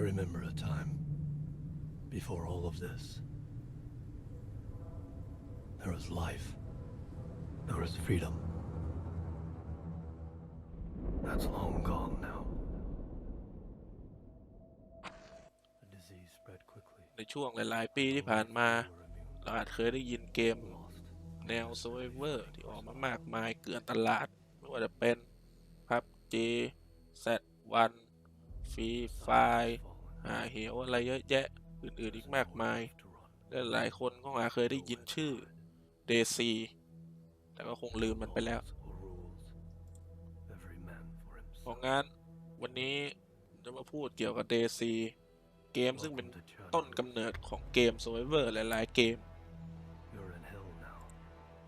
I remember a time before all of this. There was life. There was freedom. That's long gone now. The disease spread quickly. ในช่วงหลายๆ ปีที่ผ่านมา เราอาจเคยได้ยินเกม แนว Survivor ที่ออกมามากมายเกลื่อนตลาด ไม่ว่าจะเป็น PUBG Z1 Free Fire หาเหวอะไรเยอะแยะ อื่นๆอีกมากมาย และหลายคนก็อาจเคยได้ยินชื่อ DC แต่ก็คงลืมมันไปแล้ว Laws or rules. Every man for เพราะงั้นวันนี้จะมาพูดเกี่ยวกับ DC เกมซึ่งเป็นต้นกำเนิดของเกม Survivor หลายๆเกม You're in hell now,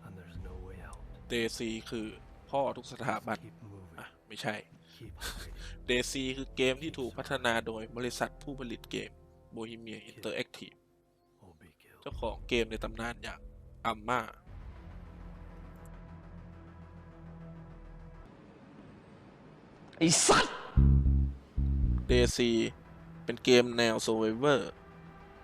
and there's no way out. DC คือพ่อทุกสถาบันอะไม่ใช่ Keep hiding. DC คือเกมที่ถูกพัฒนาโดยบริษัทผู้ผลิตเกม Bohemia Interactive or be killed. เจ้าของเกมในตำนานอย่างอัมมาไอ้สัตว์ DC เป็นเกมแนว Survivor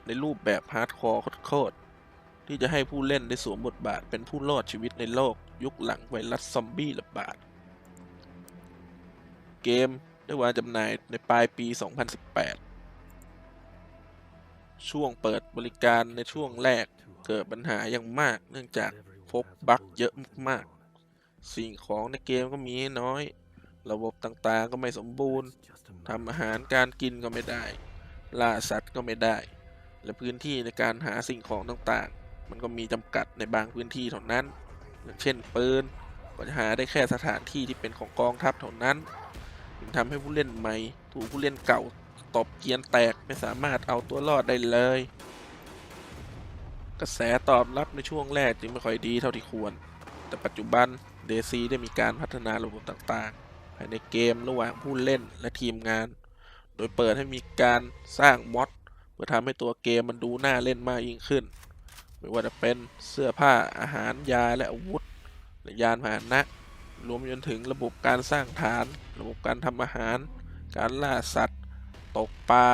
ในรูปแบบฮาร์ดคอร์โคตรๆที่จะให้ผู้เล่นได้สวมบทบาทเป็นผู้รอดชีวิตในโลกยุคหลังไวรัสซอมบี้ระบาด เกม ได้วางจำหน่ายในปลายปี 2018 ช่วงเปิดบริการในช่วงแรกเกิดปัญหาอย่างมาก เนื่องจากพบบั๊กเยอะมากๆ สิ่งของในเกมก็มีน้อย ระบบต่างๆก็ไม่สมบูรณ์ทำอาหารการกินก็ไม่ได้ ล่าสัตว์ก็ไม่ได้ และพื้นที่ในการหาสิ่งของต่างๆ มันก็มีจำกัดในบางพื้นที่เท่านั้น อย่างเช่นปืนก็จะหาได้แค่สถานที่ที่เป็นของกองทัพเท่านั้น ทำให้ผู้เล่นใหม่ ถูกผู้เล่นเก่าตบเกียนแตกไม่สามารถเอาตัวรอดได้เลย กระแสตอบรับในช่วงแรกจึงไม่ค่อยดีเท่าที่ควร แต่ปัจจุบัน DC ได้มีการพัฒนาระบบต่างๆ ภายในเกมระหว่างผู้เล่นและทีมงาน โดยเปิดให้มีการสร้างมอดเพื่อทำให้ตัวเกมมันดูน่าเล่นมากยิ่งขึ้น ไม่ว่าจะเป็นเสื้อผ้าอาหารยาและอาวุธและยานพาหนะ รวมจนถึงระบบการสร้างฐาน ระบบการทำอาหาร การล่าสัตว์ ตกปลา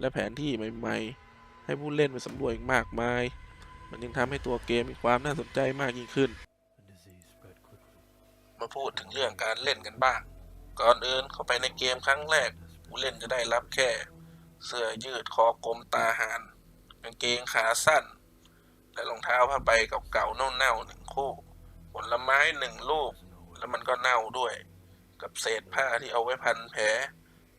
และแผนที่ใหม่ๆ ให้ผู้เล่นไปสำรวจอีกมากมาย มันยังทำให้ตัวเกมมีความน่าสนใจมากยิ่งขึ้น มาพูดถึงเรื่องการเล่นกันบ้าง ก่อนอื่นเข้าไปในเกมครั้งแรก ผู้เล่นจะได้รับแค่ เสื้อยืดคอกลมตาหานกางเกงขาสั้น และรองเท้าผ้าใบเก่าๆเน่าๆหนึ่งคู่ ผลไม้หนึ่งลูก แล้วมันก็เน่าด้วย กับเศษผ้าที่เอาไว้พันแผล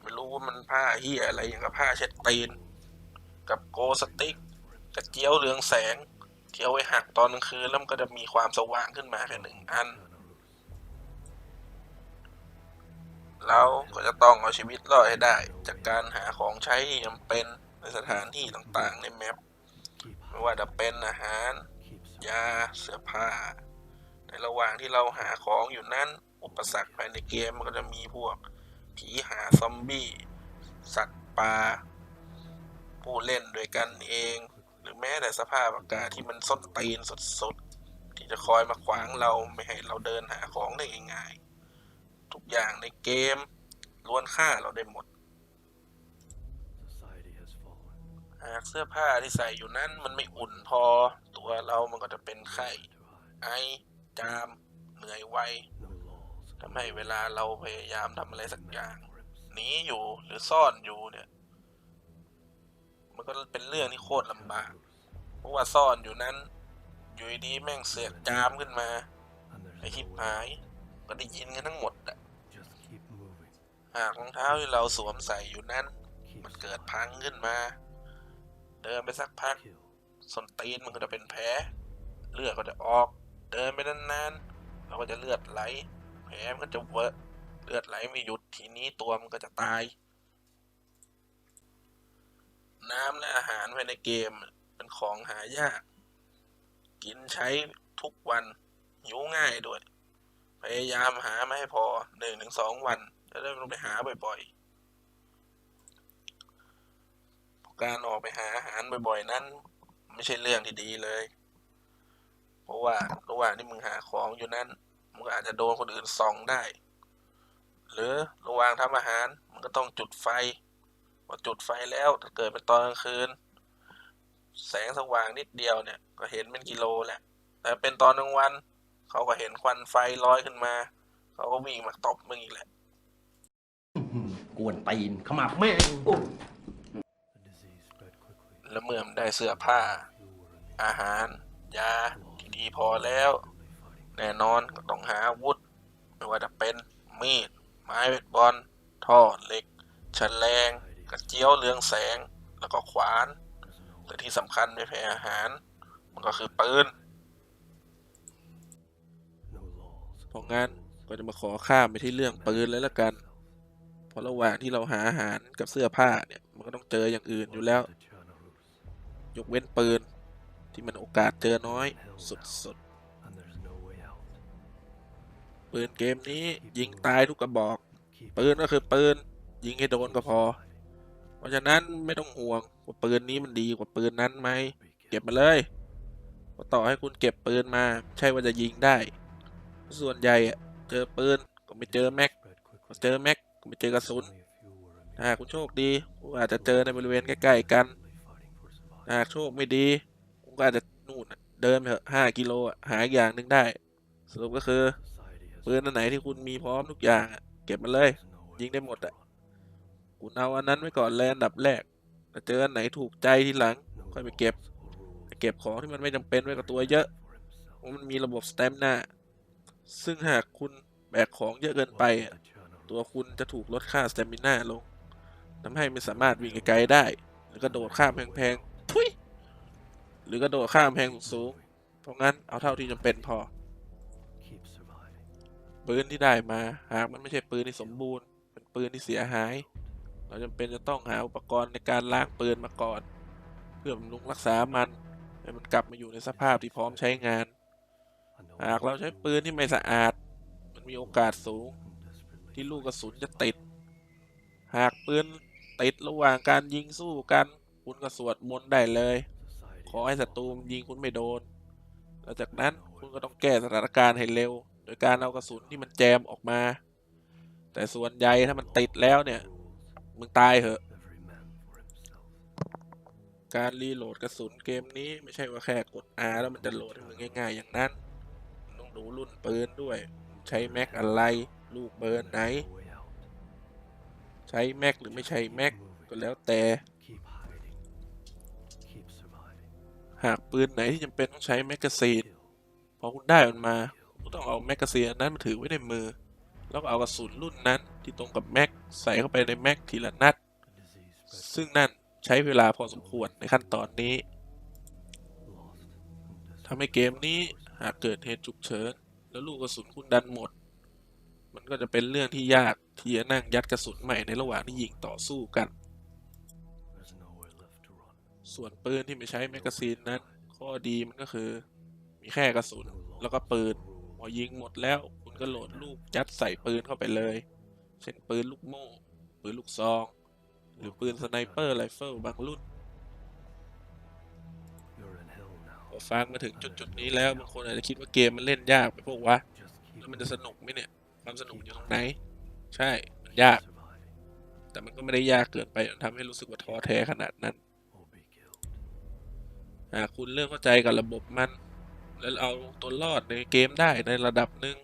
ไม่รู้ว่ามันผ้าเหี้ยอะไรอย่างกับผ้าเช็ดตีน กับโกสติ๊กกระเจียวเรืองแสงที่เอาไว้หักตอนกลางคืนแล้วมันก็จะมีความสว่างขึ้นมาแค่หนึ่งอันเราก็จะต้องเอาชีวิตรอดให้ได้ จากการหาของใช้ที่จำเป็นในสถานที่ต่างๆในแมปไม่ว่าจะเป็นอาหาร ยาเสื้อผ้า ในระหว่างที่เราหาของอยู่นั้น อุปสรรคภายในเกมมันก็จะมีพวก ผีหาซอมบี้ สัตว์ป่าผู้เล่นด้วยกันเอง หรือแม้แต่สภาพอากาศที่มันส้นตีนสุดๆ ที่จะคอยมาขวางเราไม่ให้เราเดินหาของได้ง่ายๆ ทุกอย่างในเกมล้วนฆ่าเราได้หมด Society has fallen. หากเสื้อผ้าที่ใส่อยู่นั้นมันไม่อุ่นพอ ตัวเรามันก็จะเป็นไข้ To hide. ไอ จาม เหนื่อยไวทำให้เวลาเราพยายามทำอะไรสักอย่างหนีอยู่หรือซ่อนอยู่เนี่ย มันก็เป็นเรื่องที่โคตรลำบาก เพราะว่าซ่อนอยู่นั้น อยู่ดีแม่งเสือกจามขึ้นมาไอชิบหาย ก็ได้ยินกันทั้งหมดอะหากรองเท้าที่เราสวมใส่อยู่นั้น มันเกิดพังขึ้นมา เดินไปสักพักส้นตีนมันก็จะเป็นแผลเลือดก็จะออก เดินไปนานๆเราก็จะเลือดไหล แผลมันก็จะเวอะเลือดไหลไม่หยุดทีนี้ตัวมันก็จะตาย น้ำและอาหารภายในเกมเป็นของหายาก กินใช้ทุกวันหิวง่ายด้วย พยายามหาไมาให้พอหนึ่งถึงสองวันจะได้ไม่ต้องไปหาบ่อยๆการออกไปหาอาหารบ่อยๆ นั้น ไม่ใช่เรื่องที่ดีเลย ราะว่าระหว่างที่มึงหาของอยู่นั้นมึงก็อาจจะโดนคนอื่นส่องได้ หรือระหว่างทำอาหารมึงก็ต้องจุดไฟอจุดไฟแล้วถ้าเกิดเป็นตอนกลางคืน แสงสว่างนิดเดียวเนี่ย ก็เห็นเป็นกิโลแหละ แต่เป็นตอนกลางวัน เขาก็เห็นควันไฟลอยขึ้นมา เขาก็วิ่งมาตบมึงอีกแหละกวนตีนขมับแม่งโอ้ The disease spread quickly. แล้วเมื่อมันได้เสื้อผ้า You were in อาหาร ยาีพอแล้ว แน่นอนก็ต้องหาอาวุธ ไม่ว่าจะเป็นมีด ไม้เบสบอลท่อเหล็กฉลงกระเจียวเรืองแสง แล้วก็ขวานแต่ที่สำคัญไม่แพ้อาหาร มันก็คือปืนเพราะงั้นก็จะมาขอข้ามไปที่เรื่องปืนเลยละกัน เพราะระหว่างที่เราหาอาหารกับเสื้อผ้าเนี่ย มันก็ต้องเจออย่างอื่นอยู่แล้ว ยกเว้นปืน ที่มันโอกาสเจอน้อย สุด and there's no way out. ๆปืนเกมนี้ยิงตายทุกกระบอก ปืนก็คือปืน ยิงให้โดนก็พอ เพราะฉะนั้นไม่ต้องห่วงว่าปืนนี้มันดีกว่าปืนนั้นไหม เก็บมาเลยต่อให้คุณเก็บปืนมา ใช่ว่าจะยิงได้ ส่วนใหญ่เจอปืนก็ไม่เจอแม็กเจอแม็กก็ไม่เจอกระสุนถ้าคุณโชคดีอาจจะเจอในบริเวณใกล้ๆกันหากโชคไม่ดี ก็อาจจะนู่นเดินไปเถอะห้ากิโลอะหาอีกอย่างหนึ่งได้ สรุปก็คือปืนอันไหนที่คุณมีพร้อมทุกอย่างเก็บมาเลย ยิงได้หมด to อะคุณเอาอันนั้นไว้ก่อนเลยอันดับแรกเจออันไหนถูกใจทีหลัง ค่อยไปเก็บแต่เก็บของที่มันไม่จำเป็นไว้กับตัวเยอะเพราะมันมีระบบสเตมนาซึ่งหากคุณแบกของเยอะเกินไป ตัวคุณจะถูกลดค่าสเตมินาลงทำให้ไม่สามารถวิ่งไกลได้หรือกระโดดข้ามแพงๆทุย หรือกระโดดข้ามแพงสูงๆเพราะงั้นเอาเท่าที่จำเป็นพอ Keep surviving. ปืนที่ได้มา หากมันไม่ใช่ปืนที่สมบูรณ์ เป็นปืนที่เสียหาย เราจำเป็นจะต้องหาอุปกรณ์ในการล้างปืนมาก่อน เพื่อบำรุงรักษามันให้มันกลับมาอยู่ในสภาพที่พร้อมใช้งาน I know หากเราใช้ปืนที่ไม่สะอาด มันมีโอกาสสูง who desperately ที่ลูกกระสุน fights จะติด หากปืนติดระหว่างการยิงสู้กัน คุณก็สวดมนต์ได้เลย society ขอให้ศัตรูยิงคุณไม่โดนแล้วจากนั้นคุณก็ต้องแก้สถานการณ์ให้เร็ว โดยการเอากระสุนที่มันแจมออกมา แต่ส่วนใหญ่ถ้ามันติดแล้วเนี่ย มึงตายเหอะ การรีโหลดกระสุนเกมนี้ไม่ใช่ว่าแค่กด R แล้วมันจะโหลดให้มึงง่ายๆ อย่างนั้นต้องดูรุ่นปืนด้วย ใช้แม็กอะไรลูกเบอร์ไหน ใช้แม็กหรือไม่ใช้แม็กก็แล้วแต่ หากปืนไหนที่จำเป็นต้องใช้แมกกาซีน พอคุณได้มันมาคุณต้องเอาแมกกาซีนนั้นมาถือไว้ในมือ แล้วเอากระสุนรุ่นนั้นที่ตรงกับแม็กใส่เข้าไปในแม็กทีละนัด ซึ่งนั่นใช้เวลาพอสมควรในขั้นตอนนี้ทำให้เกมนี้หากเกิดเหตุฉุกเฉินแล้วลูกกระสุนคุณดันหมด มันก็จะเป็นเรื่องที่ยากที่จะนั่งยัดกระสุนใหม่ในระหว่างที่ยิงต่อสู้กัน ส่วนปืนที่ไม่ใช้แมกกาซีนนั้น ข้อดีมันก็คือ มีแค่กระสุนแล้วก็ปืนพอยิงหมดแล้ว คุณก็โหลดลูกยัดใส่ปืนเข้าไปเลย เช่นปืนลูกโม่ปืนลูกซอง หรือปืนสไนเปอร์ไรเฟิลบางรุ่นพอฟังมาถึงจุดจุดๆนี้แล้วบางคนอาจจะคิดว่าเกมมันเล่นยากไปพวกวะแล้วมันจะสนุกไหมเนี่ยความสนุกอยู่ตรงไหน ใช่มันยาก แต่มันก็ไม่ได้ยากเกินไปจนทำให้รู้สึกว่าท้อแท้ขนาดนั้น หากคุณเริ่มเข้าใจกับระบบมัน แล้วเอาตัวรอดในเกมได้ในระดับหนึ่ง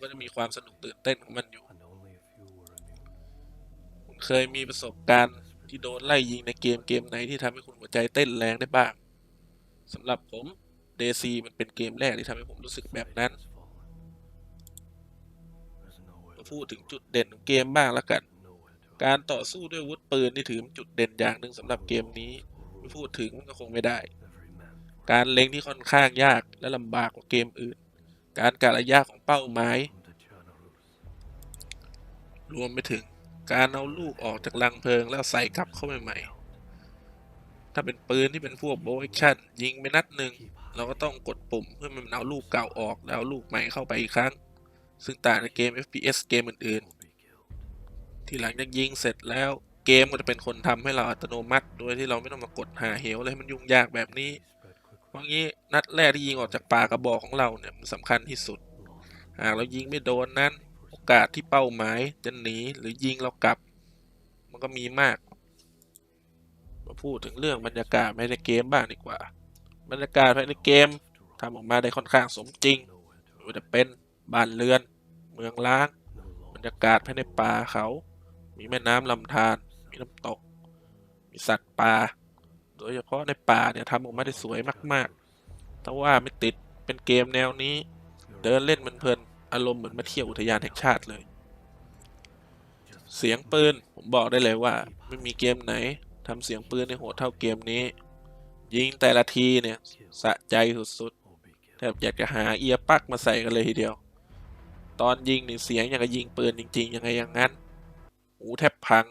ก็จะมีความสนุกตื่นเต้นของมันอยู่ คุณเคยมีประสบการณ์ที่โดนไล่ยิงในเกมเกมไหนที่ทำให้คุณหัวใจเต้นแรงได้บ้างสำหรับผมเดซีมันเป็นเกมแรกที่ทำให้ผมรู้สึกแบบนั้นมาพูดถึงจุดเด่นของเกมบ้างแล้วกัน การต่อสู้ด้วยวุธปืนนี่ถือเป็นจุดเด่นอย่างหนึ่งสำหรับเกมนี้ ไม่พูดถึงก็คงไม่ได้ การเล็งที่ค่อนข้างยากและลำบากกว่าเกมอื่น การกะระยะของเป้าหมาย รวมไปถึงการเอาลูกออกจากลังเพลิงแล้วใส่กลับเข้าไปใหม่ ถ้าเป็นปืนที่เป็นพวกโบว์แอคชั่นยิงไปนัดหนึ่งเราก็ต้องกดปุ่มเพื่อมันเอาลูกเก่าออกแล้วเอาลูกใหม่เข้าไปอีกครั้ง ซึ่งต่างจากเกม FPS เกมอื่นๆ ที่หลังจากยิงเสร็จแล้วเกมก็จะเป็นคนทำให้เราอัตโนมัติ โดยที่เราไม่ต้องมากดหาเหวอะไรให้มันยุ่งยากแบบนี้ ราะงี้นัดแรกที่ยิงออกจากปากกระบอกของเราเนี่ยมันสำคัญที่สุด หากเรายิงไม่โดนนั้น โอกาสที่เป้าหมายจะหนีหรือยิงเรากลับ มันก็มีมาก มาพูดถึงเรื่องบรรยากาศภายในเกมบ้างดีกว่า บรรยากาศภายในเกมทำออกมาได้ค่อนข้างสมจริงไม่ว่าจะเป็นบ้านเรือน เมืองล้าง บรรยากาศภายในป่าเขา มีแม่น้ำลำธารมีน้ำตก มีสัตว์ป่า โดยเฉพาะในป่าเนี่ยทำออกมาได้สวยมากๆแต่ว่าไม่ติดเป็นเกมแนวนี้ เดินเล่นเพลินๆอารมณ์เหมือนมาเที่ยวอุทยานแห่งชาติเลย เสียงปืนผมบอกได้เลยว่า ไม่มีเกมไหนทำเสียงปืนในโหดเท่าเกมนี้ ยิงแต่ละทีเนี่ยสะใจสุดๆแทบอยากจะหาเอียร์ปักมาใส่กันเลยทีเดียว ตอนยิงนี่เสียงอย่างกับยิงปืนจริง ๆ ยังไงอย่างนั้นหูแทบพัง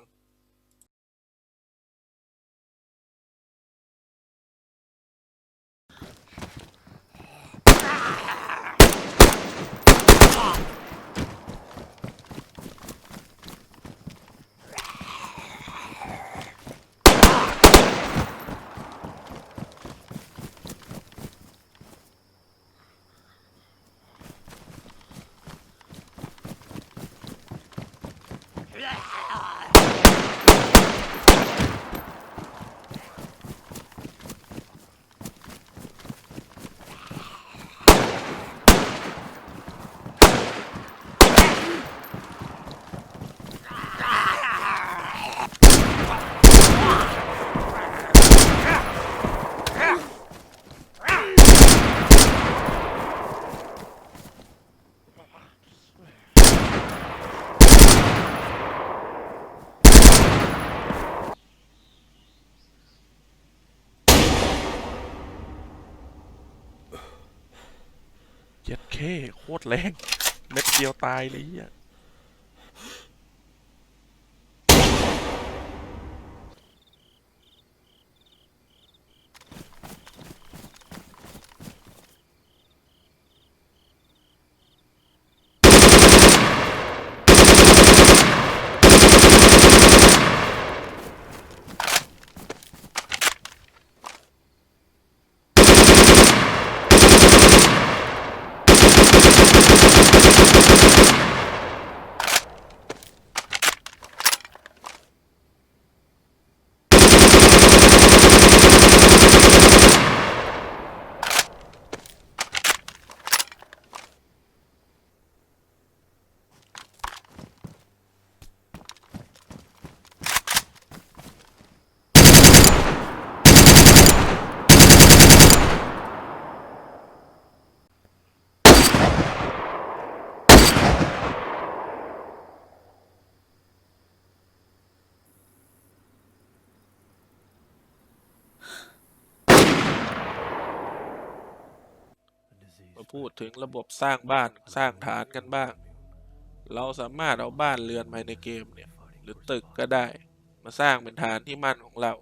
เย็ดเคโคตรแรง เม็ดเดียวตายเลยอะ มา พูดถึงระบบสร้างบ้านสร้างฐานกันบ้าง เราสามารถเอาบ้านเรือนภายในเกมเนี่ยหรือตึกก็ได้ มาสร้างเป็นฐานที่มั่นของเรา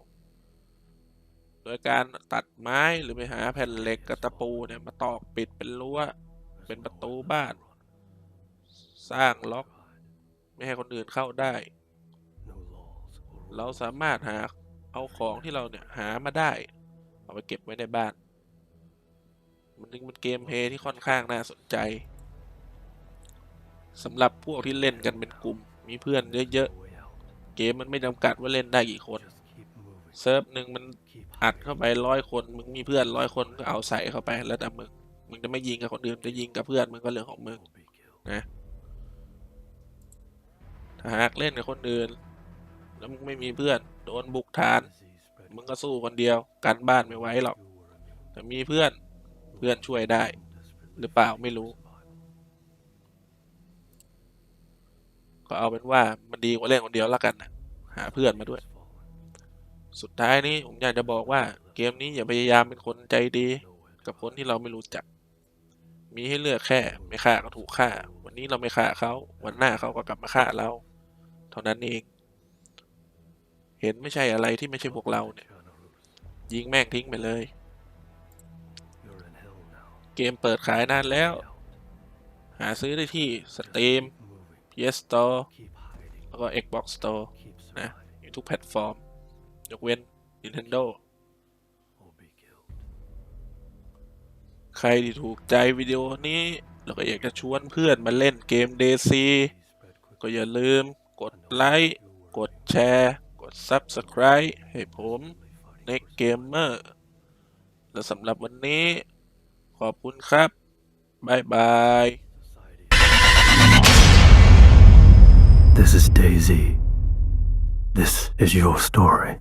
โดยการตัดไม้หรือไปหาแผ่นเหล็กกับตะปูเนี่ยมาตอกปิดเป็นรั้วเป็นประตูบ้าน สร้างล็อก ไม่ให้คนอื่นเข้าได้ เราสามารถหาเอาของที่เราเนี่ยหามาได้ เอาไปเก็บไว้ในบ้าน มันจึงเป็นเกมเพย์ที่ค่อนข้างน่าสนใจสำหรับพวกที่เล่นกันเป็นกลุ่ม มีเพื่อนเยอะๆ เกมมันไม่จำกัดว่าเล่นได้กี่คน เซิร์ฟหนึ่งมันอัดเข้าไปร้อยคน มึงมีเพื่อนร้อยคนก็เอาใส่เข้าไปแล้วแต่มึง มึงจะไม่ยิงกับคนอื่นจะยิงกับเพื่อนมึงก็เรื่องของมึงนะถ้าหากเล่นกับคนอื่น แล้วมึงไม่มีเพื่อน โดนบุกฐาน มึงก็สู้คนเดียวกันบ้านไม่ไหวหรอกแต่มีเพื่อน พื่อนช่วยได้ หรือเปล่าไม่รู้ ก็เอาเป็นว่ามันดีกว่าเล่นคนเดียวแล้วกันนะหาเพื่อนมาด้วย สุดท้ายนี้ผมอยากจะบอกว่าเกมนี้อย่าพยายามเป็นคนใจดี กับคนที่เราไม่รู้จัก มีให้เลือกแค่ไม่ฆ่าก็ถูกฆ่า วันนี้เราไม่ฆ่าเขาวันหน้าเขาก็กลับมาฆ่าเรา เท่านั้นเอง เห็นไม่ใช่อะไรที่ไม่ใช่พวกเราเนี่ยยิงแม่งทิ้งไปเลย กมเปิดขายนานแล้ว หาซื้อได้ที่ Steam PS Store แล้วก็ Xbox Store นะอยู่ทุกแพลตฟอร์ม ยกเว้น Nintendo ใครที่ถูกใจวิดีโอนี้แล้วก็อยากจะชวนเพื่อนมาเล่นเกม DC ก็อย่าลืมกดไลค์ กดแชร์ กด Subscribe ให้ผม Next Gamer และสำหรับวันนี้ ขอบคุณครับ บ๊ายบาย This is Daisy. This is your story.